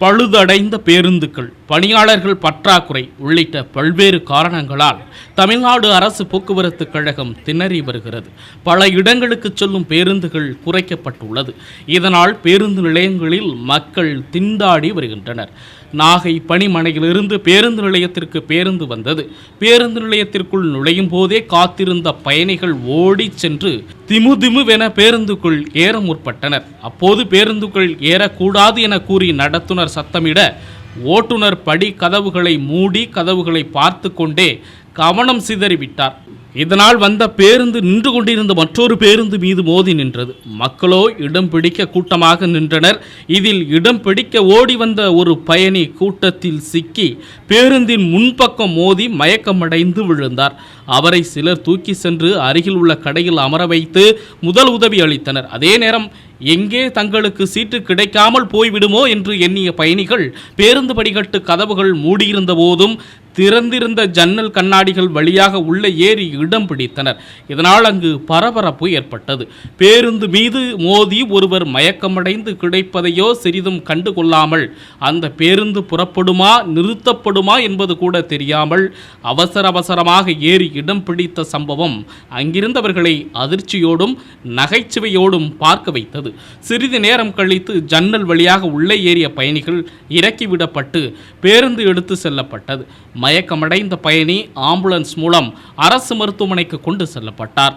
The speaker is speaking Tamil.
பழுதடைந்த பேருந்துகள். பணியாளர்கள் பற்றாக்குறை உள்ளிட்ட பல்வேறு காரணங்களால் தமிழ்நாடு அரசு போக்குவரத்து கழகம் திணறி வருகிறது. பல இடங்களுக்கு செல்லும் பேருந்துகள் குறைக்கப்பட்டுள்ளது. இதனால் பேருந்து நிலையங்களில் மக்கள் திண்டாடி வருகின்றனர். நாகை பணிமனையிலிருந்து பேருந்து நிலையத்திற்கு பேருந்து வந்தது. பேருந்து நிலையத்திற்குள் நுழையும் போதே காத்திருந்த பயணிகள் ஓடிச் சென்று திமுதிமுவென பேருந்துக்குள் ஏற முற்பட்டனர். அப்போது பேருந்துக்குள் ஏறக்கூடாது என கூறி நடத்துனர் சத்தமிட ஓட்டுநர் படி கதவுகளை மூடி கதவுகளை பார்த்து கொண்டே கவனம் சிதறிவிட்டார். இதனால் வந்த பேருந்து நின்று கொண்டிருந்த மற்றொரு பேருந்து மீது மோதி நின்றது. மக்களோ இடம் பிடிக்க கூட்டமாக நின்றனர். இதில் இடம் பிடிக்க ஓடி வந்த ஒரு பயணி கூட்டத்தில் சிக்கி பேருந்தின் முன்பக்கம் மோதி மயக்கமடைந்து விழுந்தார். அவரை சிலர் தூக்கி சென்று அருகில் உள்ள கடையில் அமர வைத்து முதல் உதவி அளித்தனர். அதே நேரம் எங்கே தங்களுக்கு சீட்டு கிடைக்காமல் போய்விடுமோ? என்று எண்ணிய பயணிகள் பேருந்து படிகட்டு கதவுகள் மூடியிருந்த போதும் திறந்திருந்த ஜன்னல் கண்ணாடிகள் வழியாக உள்ளே ஏறி இடம் பிடித்தனர். இதனால் அங்கு பரபரப்பு ஏற்பட்டது. பேருந்து மீது மோதி ஒருவர் மயக்கமடைந்து கிடைப்பதையோ சிறிதும் கண்டுகொள்ளாமல் அந்த பேருந்து புறப்படுமா நிறுத்தப்படுமா என்பது கூட தெரியாமல் அவசர அவசரமாக ஏறி இடம் பிடித்த சம்பவம் அங்கிருந்தவர்களை அதிர்ச்சியோடும் நகைச்சுவையோடும் பார்க்க வைத்தது. சிறிது நேரம் கழித்து ஜன்னல் வழியாக உள்ளே ஏறிய பயணிகள் இறக்கிவிடப்பட்டு பேருந்து எடுத்து செல்லப்பட்டது. மயக்கமடைந்த பயணி ஆம்புலன்ஸ் மூலம் அரசு மருத்துவமனைக்கு கொண்டு செல்லப்பட்டார்.